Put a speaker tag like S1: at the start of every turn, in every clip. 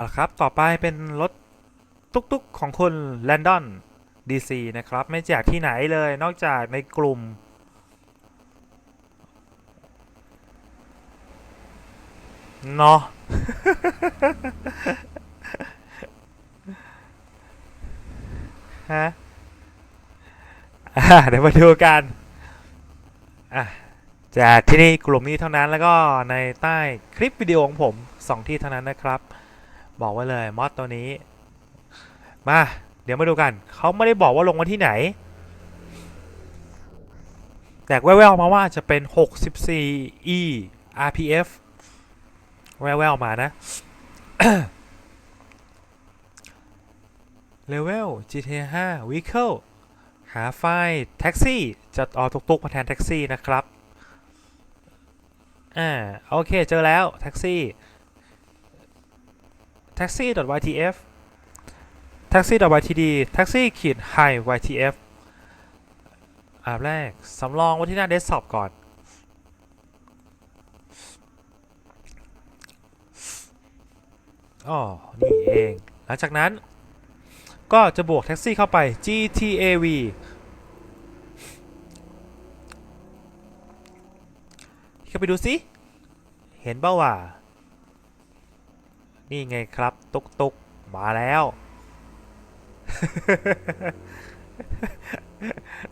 S1: เอาละครับ ต่อไปเป็นรถตุกๆของคุณแลนดอนดีซีนะครับ ไม่แจกที่ไหนเลยนอกจากในกลุ่ม เนาะฮะอะเดี๋ยวมาดูกันอะจากที่นี่กลุ่มนี้เท่านั้นแล้วก็ในใต้คลิปวิดีโอของผมสองที่เท่านั้นนะครับ บอกไว้เลยมอดตัวนี้ มา เดี๋ยวมาดูกัน เขาไม่ได้บอกว่าลงวันที่ไหน แต่แว่วๆมาว่าจะเป็น 64 e rpf แว่วๆมานะ เลเวล GTA 5 Vehicle หาไฟล์แท็กซี่ จะเอาตุกๆมาแทนแท็กซี่นะครับ อ่า โอเค เจอแล้ว แท็กซี่ taxi.ytf taxi.ytd taxi ขีด high ytf อันแรก สำรองไว้ที่หน้าเดสก์ท็อปก่อน อ๋อ นี่เอง หลังจากนั้นก็จะบวกแท็กซี่เข้าไป GTAV เข้าไปดูสิ เห็นเปล่าว่า นี่ไงครับตุกตุกมาแล้ว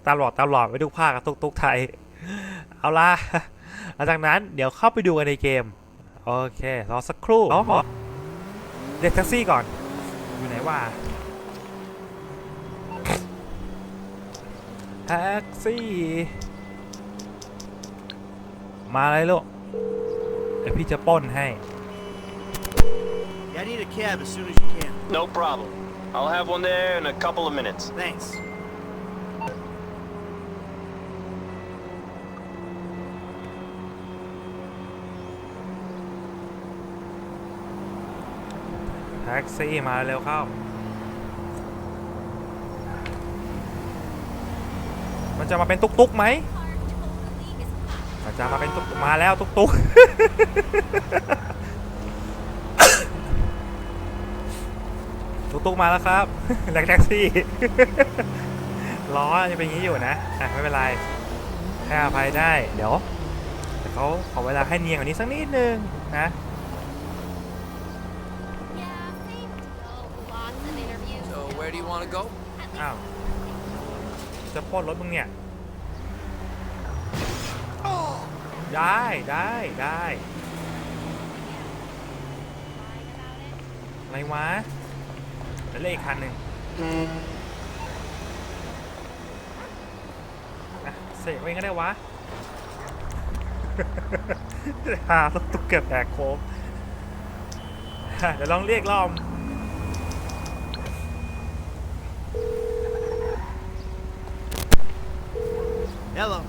S1: ตลอดตลอดไปทุกภาคกับตุกตุกไทย เอาละหลังจากนั้นเดี๋ยวเข้าไปดูกันในเกม โอเค รอสักครู่เรียกแท็กซี่ก่อน อยู่ไหนว่าแท็กซี่ มาเลยลูกเดี๋ยวพี่จะป้นให้
S2: need a cab as soon as you can.
S3: No problem. I'll have one there in a couple of minutes.
S2: Thanks.
S1: แท็กซี่มาเร็วเข้า มันจะมาเป็นตุกตุกๆไหม มันจะมาเป็นตุกมาแล้วตุกตุ ตุกตุกมาแล้วครับแท็กแท็กซี่ ล้อจะเป็นอย่างนี้อยู่นะอะไม่เป็นไรให้อภัยได้ เดี๋ยวแต่เขาขอเวลาให้เนียนกว่านี้สักนิดนึงนะ
S4: So where do you want to go?
S1: อ้าวจะปล้นรถมึงเนี่ย ได้ได้ได้อะไรวะ เดี๋ยวเลขอีกคันหนึ่งอะเสกไว้ก็ได้วะ หาตุ๊กเกือบแตกโค้งอะเดี๋ยวลองเรียกรอบ
S2: Hello.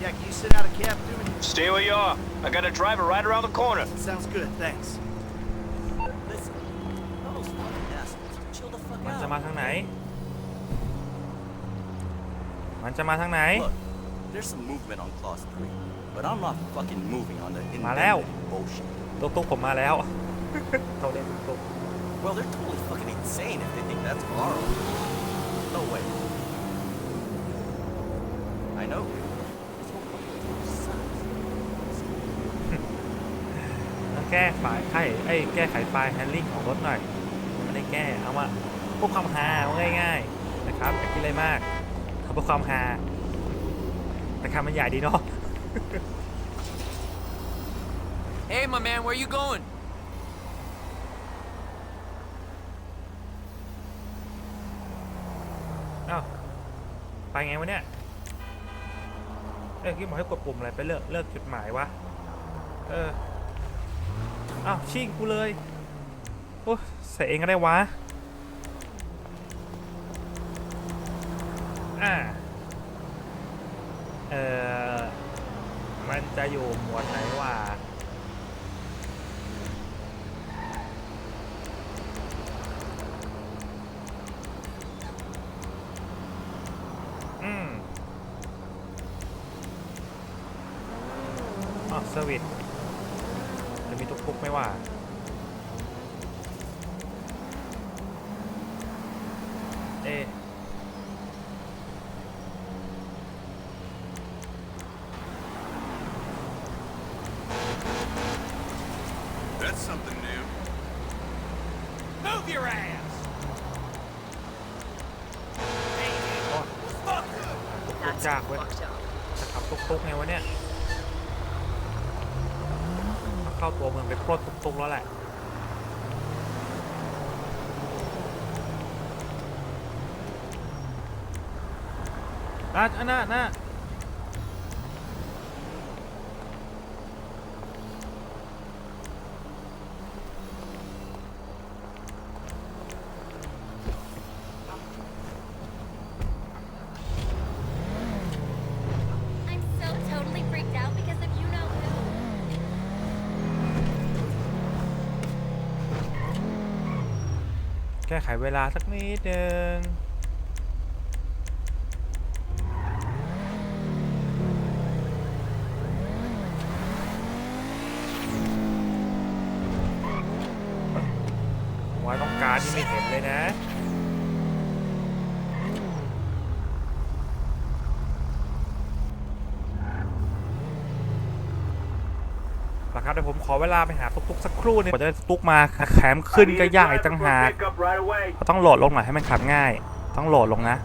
S2: Yeah, can you send out a cab to me?
S3: Stay where you are. I got a driver right around the corner.
S2: Sounds good, thanks.
S1: มันจะ
S2: out.
S1: มาทางไหน มันจะมาทางไหน
S5: Look, there's some movement on clause three, but I'm not fucking moving on the
S1: Maleo.
S5: indemnity bullshit.
S1: ตุ๊กตุ๊กผมมาแล้วเขาเรียกตุ๊กตุ๊ก
S5: Well, they're totally fucking insane if they think that's borrowed. No way. I know.
S1: ต้องแก้ไฟล์ไอ้ไอ้ยแก้ไขไฟล์แฮนดิ้งของรถหน่อยยังไม่ได้แก้เอามา พวกความฮาง่ายๆนะครับอย่าคิดอะไรมากเอาพวกความฮาแต่คำมันใหญ่ดีเนาะ
S4: Hey, my man, where you going?
S1: อ้าวไปไงวะเนี่ย เอ้ยคิดบอกให้กดปุ่มอะไรไปเลิกเลิกจุดหมายวะ เออ อ้าวชิงกูเลย โอ้ใส่เองก็ได้วะ อ่าเออมันจะอยู่หมวดไหนวะอืมอ๋อสวิตจะมีทุกปุกไม่ว่า
S5: เอ๊ะ
S1: จากเว้ยจะขับตุ๊กๆไงวะเนี่ยเข้าตัวเมืองไปโคตรตุ๊กๆแล้วแหละอะอันน่ะน่า
S6: I'm so totally freaked out because of you know who.
S1: แก้ไขเวลาสักนิดนึงไว้ต้องการที่ไม่เห็นเลยนะ นะครับเดี๋ยวผม ขอเวลาไปหาตุ๊กๆสักครู่หนึงกว่าจะได้ตุ๊กมาแขมขึ้นก็ยากอีกตั้งหากก็ต้องโหลดลงหน่อยให้มันขับง่าย ต้องโหลดลงนะ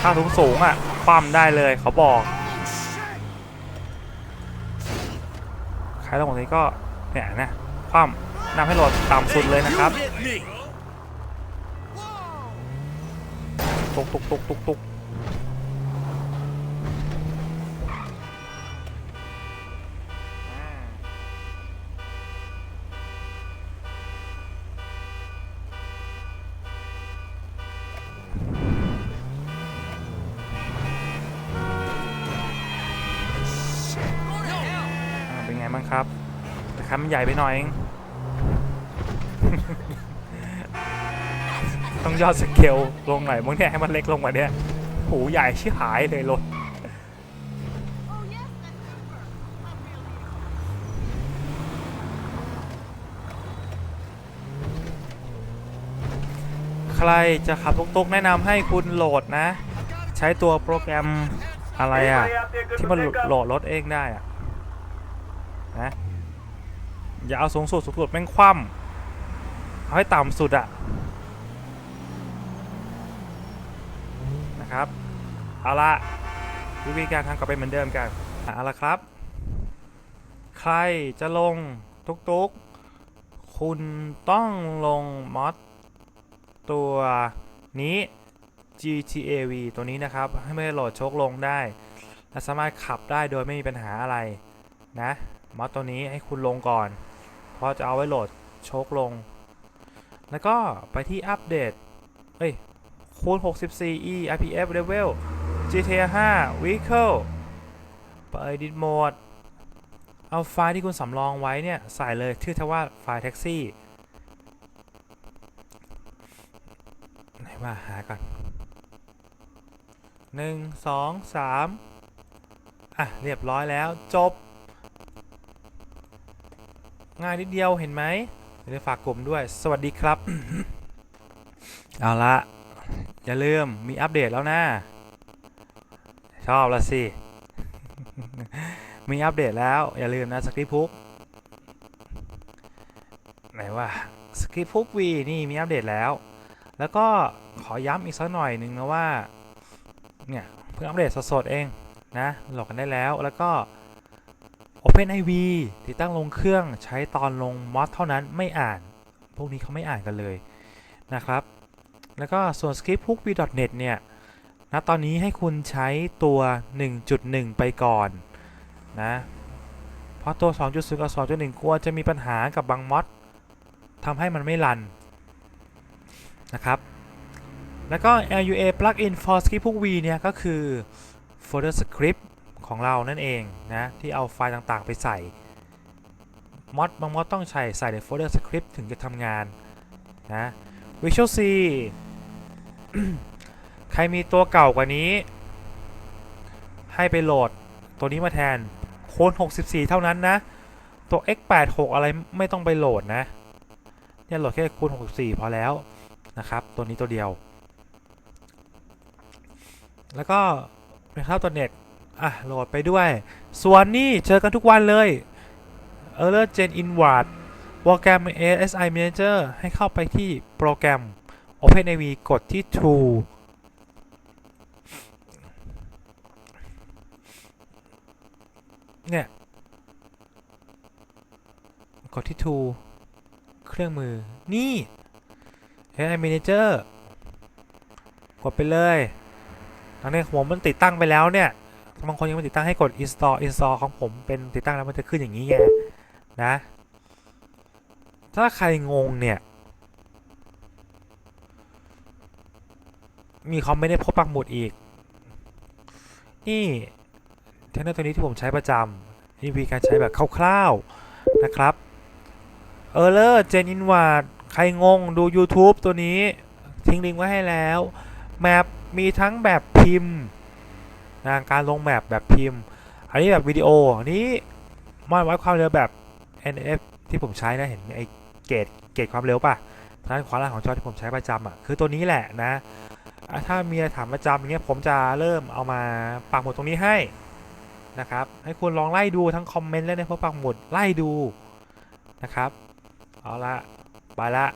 S1: ถ้าสูงสูงอะปั้มได้เลยเขาบอกใครลงตรงนี้ก็เนี่ยนะปั้มนำให้โหลดต่ำสุดเลยนะครับตุกตุกตุกตุกตุก นไงบ้างครับแต่คันมันใหญ่ไปหน่อยเองต้องยอดสเกลลงหน่อยมึงเนี่ยให้มันเล็กลงกว่านี้หูใหญ่ชิหายเลยรถใครจะขับตุกๆแนะนำให้คุณโหลดนะ ใช้ตัวโปรแกรมอะไรอะที่มันโหลดรถเองได้อะ นะอย่าเอาสูงสุดสูงสุดแม่งคว่ำเอาให้ต่ำสุดอะนะครับเอาละวิธีการทำก็เป็นเหมือนเดิมกันเอาละครับ ใครจะลงตุกๆคุณต้องลงมอดตัวนี้ GTAV ตัวนี้นะครับ ให้ไม่โหลดโชคลงได้ และสามารถขับได้โดยไม่มีปัญหาอะไรนะ มอดตัวนี้ให้คุณลงก่อน เพราะจะเอาไว้โหลดโชคลง แล้วก็ไปที่อัปเดต เอ้ย คูณ 64e IPF level GTA 5 vehicle เปิด edit mode เอาไฟล์ที่คุณสำรองไว้เนี่ย ใส่เลยชื่อทว่าไฟล์แท็กซี่ไหนว่าหาก่อนหนึ่งสองสามอะ เรียบร้อยแล้วจบ ง่ายนิดเดียวเห็นไหมเดี๋ยวฝากกลุ่มด้วย สวัสดีครับ เอาละอย่าลืมมีอัปเดตแล้วนะ ชอบละสิ มีอัปเดตแล้ว อย่าลืมนะสคริปพุกไหนว่าสคริปพุกวีนี่มีอัปเดตแล้ว แล้วก็ขอย้ำอีกสักหน่อยหนึ่งนะว่า เนี่ย เพิ่งอัปเดตสดๆเองนะโหลดกันได้แล้วแล้วก็ OpenIV ติดตั้งลงเครื่องใช้ตอนลงมอดเท่านั้นไม่อ่าน พวกนี้เขาไม่อ่านกันเลยนะครับ แล้วก็ส่วน scripthookv.net เนี่ยณตอนนี้ให้คุณใช้ตัว 1.1 ไปก่อนนะเพราะตัว 2.0 กับ 2.1 กลัวจะมีปัญหากับบางมอดทำให้มันไม่รันนะครับ แล้วก็ LUA plugin for script พวก V เนี่ยก็คือ folder script ของเรานั่นเองนะที่เอาไฟล์ต่างๆ ไปใส่มอดบางมอดต้องใส่ใส่ใน folder script ถึงจะทำงานนะ Visual C ใครมีตัวเก่ากว่านี้ ให้ไปโหลดตัวนี้มาแทนโค้ด64 เท่านั้นนะ ตัว X86 อะไรไม่ต้องไปโหลดนะเนี่ยโหลดแค่คูณ64 พอแล้วนะครับ ตัวนี้ตัวเดียว แล้วก็เป็นข้าตัวเน็ต อะโหลดไปด้วย ส่วนนี่เจอกันทุกวันเลย e r r o r Gen Inward โปรแกรม ASI Manager ให้เข้าไปที่โปรแกรม OpenAV กดที่ Tool เนี่ย กดที่ Tool เครื่องมือ นี่ AI Manager กดไปเลยตอนนี้ผมมันติดตั้งไปแล้วเนี่ย บางคนยังไม่ติดตั้งให้กด install install ของผมเป็นติดตั้งแล้วมันจะขึ้นอย่างนี้ไงนะ ถ้าใครงงเนี่ย มีคอมเมนต์ในพบปักหมุดอีก นี่เทนเนอร์ตัวนี้ที่ผมใช้ประจำนี่วิธีการใช้แบบคร่าวๆนะครับเออเลอร์เจนอินวาดใครงงดู YouTube ตัวนี้ ทิ้งลิงก์ไว้ให้แล้ว แมปมีทั้งแบบพิมพ์ นะการลงแมปแบบพิมพ์ อันนี้แบบวิดีโออันนี้มันวัดความเร็วแบบ NF ที่ผมใช้นะเห็นไอ้เกรดเกรดความเร็วป่ะทางด้านขวาล่างของจอที่ผมใช้ประจำอะคือตัวนี้แหละนะถ้ามีถามประจำอย่างเงี้ยผมจะเริ่มเอามาปักหมุดตรงนี้ให้นะครับให้คุณลองไล่ดูทั้งคอมเมนต์และในพวกปักหมุดไล่ดูนะครับเอาละไปละ